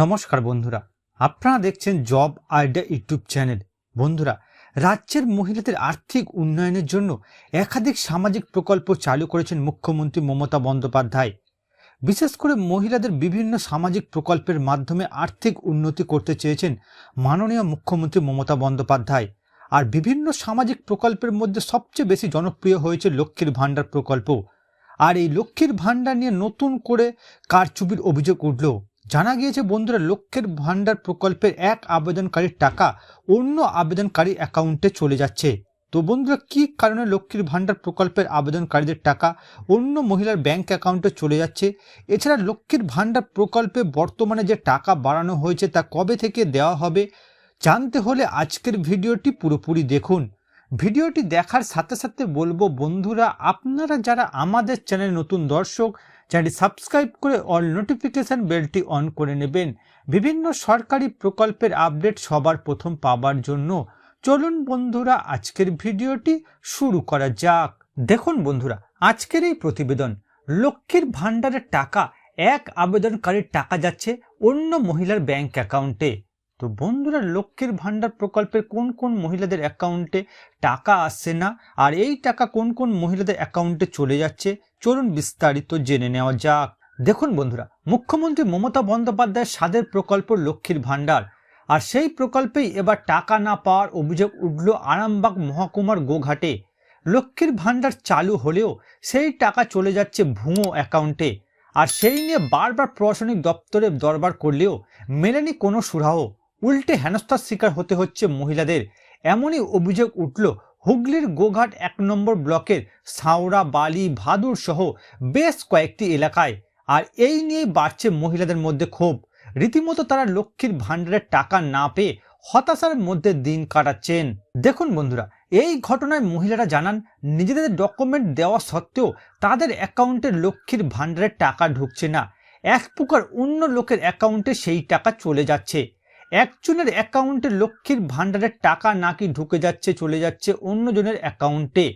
নমস্কার বন্ধুরা, আপনারা দেখছেন জব আইডিয়া ইউটিউব চ্যানেল। বন্ধুরা, রাজ্যের মহিলাদের আর্থিক উন্নয়নের জন্য একাধিক সামাজিক প্রকল্প চালু করেছেন মুখ্যমন্ত্রী মমতা বন্দ্যোপাধ্যায়। বিশেষ করে মহিলাদের বিভিন্ন সামাজিক প্রকল্পের মাধ্যমে আর্থিক উন্নতি করতে চেয়েছেন মাননীয় মুখ্যমন্ত্রী মমতা বন্দ্যোপাধ্যায়। আর বিভিন্ন সামাজিক প্রকল্পের মধ্যে সবচেয়ে বেশি জনপ্রিয় হয়েছে লক্ষ্মীর ভাণ্ডার প্রকল্প। আর এই লক্ষ্মীর ভাণ্ডার নিয়ে নতুন করে কারচুপির অভিযোগ উঠল। জানা গিয়েছে বন্ধুরা লক্ষ্যের ভাণ্ডার প্রকল্পের এক আবেদনকারীর টাকা অন্য আবেদনকারী অ্যাকাউন্টে চলে যাচ্ছে। তো বন্ধুরা, কি কারণে লক্ষ্মীর ভাণ্ডার প্রকল্পের আবেদনকারীদের টাকা অন্য মহিলার ব্যাংক অ্যাকাউন্টে চলে যাচ্ছে? এছাড়া লক্ষ্মীর ভাণ্ডার প্রকল্পে বর্তমানে যে টাকা বাড়ানো হয়েছে তা কবে থেকে দেওয়া হবে জানতে হলে আজকের ভিডিওটি পুরোপুরি দেখুন। ভিডিওটি দেখার সাথে সাথে বলব, বন্ধুরা, আপনারা যারা আমাদের চ্যানেল নতুন দর্শক চ্যানেলটি সাবস্ক্রাইব করে অল নোটিফিকেশান বেলটি অন করে নেবেন। বিভিন্ন সরকারি প্রকল্পের আপডেট সবার প্রথম পাবার জন্য চলুন বন্ধুরা, আজকের ভিডিওটি শুরু করা যাক। দেখুন বন্ধুরা, আজকের এই প্রতিবেদন, লক্ষ্মীর ভাণ্ডারের টাকা, এক আবেদনকারীর টাকা যাচ্ছে অন্য মহিলার ব্যাংক অ্যাকাউন্টে। তো বন্ধুরা, লক্ষ্মীর ভাণ্ডার প্রকল্পের কোন কোন মহিলাদের অ্যাকাউন্টে টাকা আসছে না? আর এই টাকা কোন কোন মহিলাদের অ্যাকাউন্টে চলে যাচ্ছে? চলুন বিস্তারিত জেনে নেওয়া যাক। দেখুন বন্ধুরা, মুখ্যমন্ত্রী মমতা বন্দ্যোপাধ্যায়ের স্বাদের প্রকল্প লক্ষ্মীর ভাণ্ডার। আর সেই প্রকল্পেই এবার টাকা না পাওয়ার অভিযোগ উঠল আরামবাগ মহকুমার গোঘাটে। লক্ষ্মীর ভাণ্ডার চালু হলেও সেই টাকা চলে যাচ্ছে ভুয়ো অ্যাকাউন্টে আর সেই নিয়ে বারবার প্রশাসনিক দপ্তরে দরবার করলেও মেলেনি কোনো সুরাহ। উল্টে হেনস্থার শিকার হতে হচ্ছে মহিলাদের। এমনই অভিযোগ উঠল হুগলির গোঘাট এক নম্বর ব্লকের সাওড়া, বালি, ভাদুর সহ বেশ কয়েকটি এলাকায়। আর এই নিয়েই বাড়ছে মহিলাদের মধ্যে ক্ষোভ। রীতিমতো তারা লক্ষ্মীর ভাণ্ডারের টাকা না পেয়ে হতাশার মধ্যে দিন কাটাচ্ছেন। দেখুন বন্ধুরা, এই ঘটনায় মহিলারা জানান, নিজেদের ডকুমেন্ট দেওয়া সত্ত্বেও তাদের অ্যাকাউন্টে লক্ষ্মীর ভাণ্ডারের টাকা ঢুকছে না। এক প্রকার অন্য লোকের অ্যাকাউন্টে সেই টাকা চলে যাচ্ছে। একজনের অ্যাকাউন্টে লক্ষ্মীর ভাণ্ডারের টাকা নাকি ঢুকে যাচ্ছে, চলে যাচ্ছে অন্যজনের অ্যাকাউন্টে।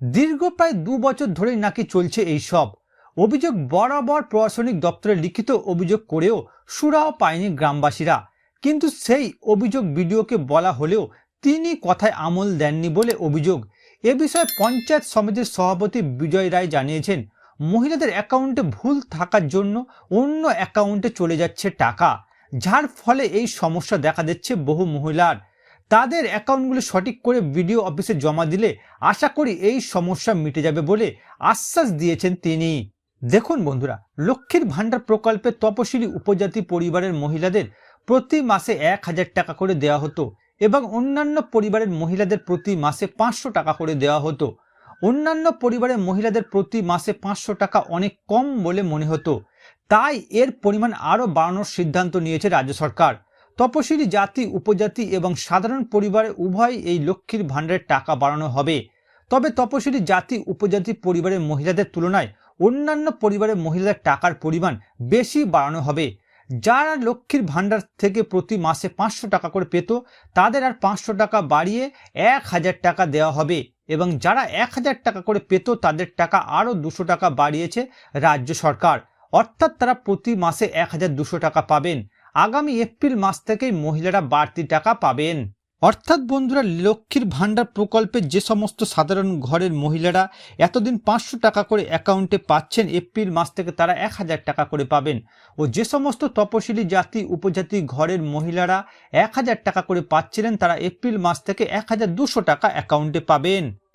দীর্ঘ প্রায় দু বছর ধরেই নাকি চলছে এই সব অভিযোগ বরাবর প্রশাসনিক দপ্তরে লিখিত অভিযোগ করেও সুরাও পায়নি গ্রামবাসীরা। কিন্তু সেই অভিযোগ বিডিওকে বলা হলেও তিনি কথায় আমল দেননি বলে অভিযোগ। এ বিষয়ে পঞ্চায়েত সমিতির সভাপতি বিজয় রায় জানিয়েছেন, মহিলাদের অ্যাকাউন্টে ভুল থাকার জন্য অন্য অ্যাকাউন্টে চলে যাচ্ছে টাকা। যার ফলে এই সমস্যা দেখা দিচ্ছে বহু মহিলার। তাদের অ্যাকাউন্টগুলো সঠিক করে বিডিও অফিসে জমা দিলে আশা করি এই সমস্যা মিটে যাবে বলে আশ্বাস দিয়েছেন তিনি। দেখুন বন্ধুরা, লক্ষ্মীর ভাণ্ডার প্রকল্পে তপশিলি উপজাতি পরিবারের মহিলাদের প্রতি মাসে এক হাজার টাকা করে দেওয়া হতো এবং অন্যান্য পরিবারের মহিলাদের প্রতি মাসে পাঁচশো টাকা করে দেওয়া হতো। অন্যান্য পরিবারের মহিলাদের প্রতি মাসে পাঁচশো টাকা অনেক কম বলে মনে হতো। তাই এর পরিমাণ আরও বাড়ানোর সিদ্ধান্ত নিয়েছে রাজ্য সরকার। তপশিলি জাতি, উপজাতি এবং সাধারণ পরিবারে উভয় এই লক্ষ্মীর ভাণ্ডারের টাকা বাড়ানো হবে। তবে তপশিলি জাতি, উপজাতি পরিবারের মহিলাদের তুলনায় অন্যান্য পরিবারের মহিলাদের টাকার পরিমাণ বেশি বাড়ানো হবে। যারা লক্ষ্মীর ভাণ্ডার থেকে প্রতি মাসে পাঁচশো টাকা করে পেত, তাদের আর পাঁচশো টাকা বাড়িয়ে এক হাজার টাকা দেওয়া হবে এবং যারা এক হাজার টাকা করে পেত, তাদের টাকা আরও দুশো টাকা বাড়িয়েছে রাজ্য সরকার। অর্থাৎ তারা প্রতি মাসে এক হাজার দুশো টাকা পাবেন। আগামী এপ্রিল মাস থেকেই মহিলারা বাড়তি টাকা পাবেন। অর্থাৎ বন্ধুরা, লক্ষ্মীর ভাণ্ডার প্রকল্পে যে সমস্ত সাধারণ ঘরের মহিলারা এতদিন পাঁচশো টাকা করে অ্যাকাউন্টে পাচ্ছেন, এপ্রিল মাস থেকে তারা এক হাজার টাকা করে পাবেন। ও যে সমস্ত তপশিলি জাতি, উপজাতি ঘরের মহিলারা এক হাজার টাকা করে পাচ্ছিলেন, তারা এপ্রিল মাস থেকে এক হাজার দুশো টাকা অ্যাকাউন্টে পাবেন।